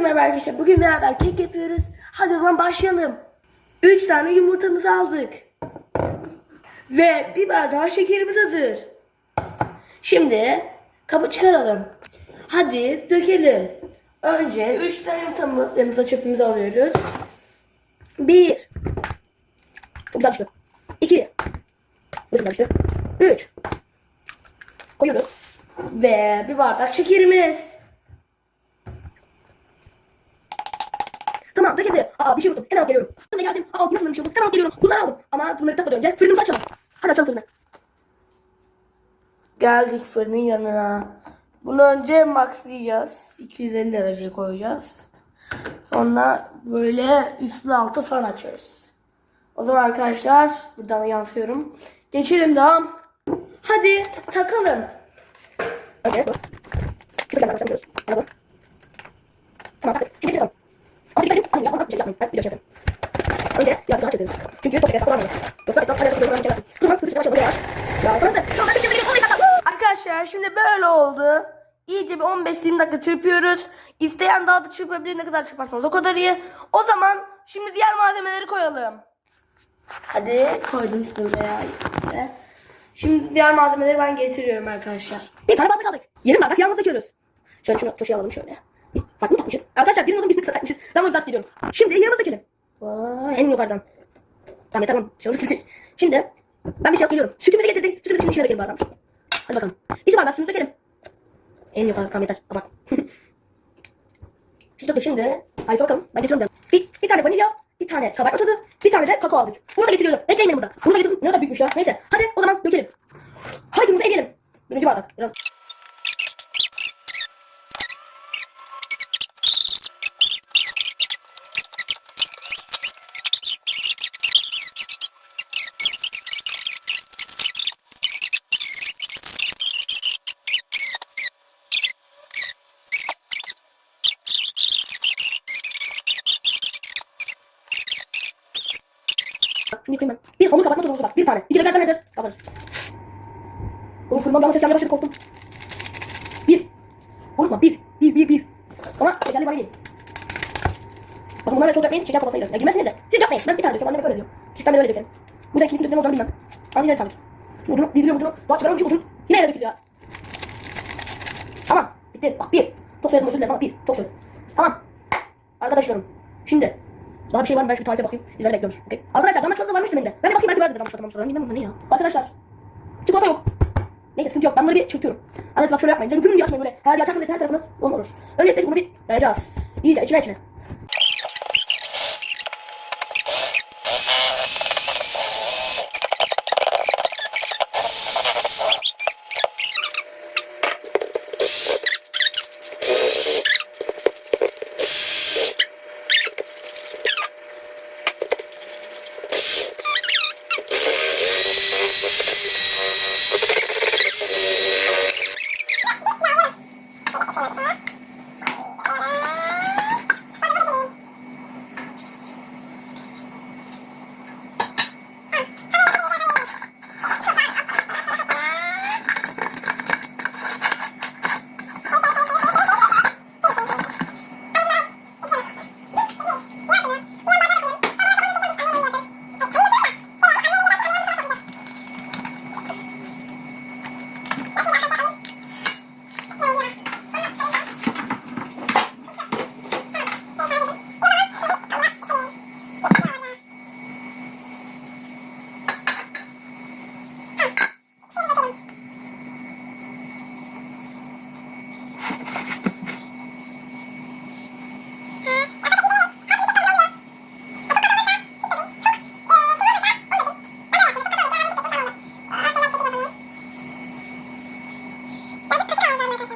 Merhaba arkadaşlar. Bugün beraber kek yapıyoruz. Hadi o zaman başlayalım. 3 tane yumurtamızı aldık. Ve bir bardağı şekerimiz hazır. Şimdi kabı çıkaralım. Hadi dökelim. Önce 3 tane yumurtamız yanımıza çöpümüzü alıyoruz. 1 Çok güzel düştü. 2 Çok güzel düştü. 3 Koyuyoruz. Ve bir bardak şekerimiz. Bir şey unuttum. Hemen geliyorum. Sonra geldim. Aa nasıl bir şey oldu? Hemen geliyorum. Bunları aldım. Ama bunları takmadan önce fırınımızı açalım. Hadi açalım fırını. Geldik fırının yanına. Bunu önce maxlayacağız. 250 dereceye koyacağız. Sonra böyle üstlü altı fan açıyoruz. O zaman arkadaşlar buradan da yansıyorum. Geçelim devam. Hadi takalım. Önce. Tamam taktık. Şimdi takalım. Ama dikkat edin. Yapmadan bir şey yapmayın. Ben video çekerim. Önce yağ daha çekelim. Çünkü top şeker kullanmıyor. Yoksa etraf yorumlarını çekerim. Kızım kızım başa buraya yağ. Ya fırladı. Arkadaşlar şimdi böyle oldu. İyice bir 15-20 dakika çırpıyoruz. İsteyen daha da çırpabilir. Ne kadar çırparsanız o kadar iyi. O zaman şimdi diğer malzemeleri koyalım. Hadi koydum size buraya. Şimdi diğer malzemeleri ben getiriyorum arkadaşlar. Bir tane bardak aldık. Yarım bardak yağımızı döküyoruz. Şöyle şunu taşı alalım şöyle. Farklı mı takmışız? Arkadaşlar birinin odun birini takmışız. Ben bunu uzat gidiyorum. Şimdi yağımızı dökelim. Vay en yukarıdan. Tamam lan. Şöyle. Şimdi ben bir şey alıp geliyorum. Sütümüzü getirdik. Sütümüzü şimdi içine dökelim bardağımız. Hadi bakalım. Bir bardak sütümüzü dökelim. En yukarı tamam yeter. Abart. Süt döktük şimdi. Hadi bakalım. Ben getiriyorum dedim. Bir, bir tane vanilya, bir tane kabartma tozu, bir tane de kakao aldık. Bunu da getiriyorum. Bekleyin beni burada. Bunu da getirdim. Ne kadar büyükmüş ya. Neyse. Hadi o zaman dökelim. Haydi bunu da ekleyelim. Birinci bardak. Biraz. Şimdi koyayım ben. Bir hamur kabartma tozu bak. Bir tane. İki de gelsen nedir? Kabarır. Oğlum fırından bir ama ses gelmeye başladı korktum. Bir. Unutma bir. Bir bir bir. Ama şekerli bana değil. Bakın bunları çok yapmayın. Şeker kovasına girer. Girmezsiniz de. Siz yapmayın. Ben bir tane döküyorum. Annem hep öyle diyor. Küçükten beri öyle dökerim. Bu da ikincisini dökülen olduğunu bilmem. Ama yine tabii. Şimdi ucunu diziliyorum ucunu. Bak çıkarıyorum çünkü ucunu. Yine ele dökülüyor. Tamam. Bitti. Bak bir. Çok söyledim özür dilerim ama bir. Çok söyledim. Tamam. Arkadaşlarım. Şimdi. Daha bir şey var mı? Ben şu tarife bakayım. Sizleri bekliyorum. Okay. Arkadaşlar damla çikolata varmıştı bende. Ben de bakayım belki vardır damla çikolata bilmem bu ne ya. Arkadaşlar. Çikolata yok. Neyse sıkıntı yok. Ben bunları bir çırpıyorum. Arası bak şöyle yapmayın. Güm diye açmayın böyle. Her açarsanız her tarafınız olur. olur. Öncelikle bunu bir yayacağız. İyice içine içine. あっ!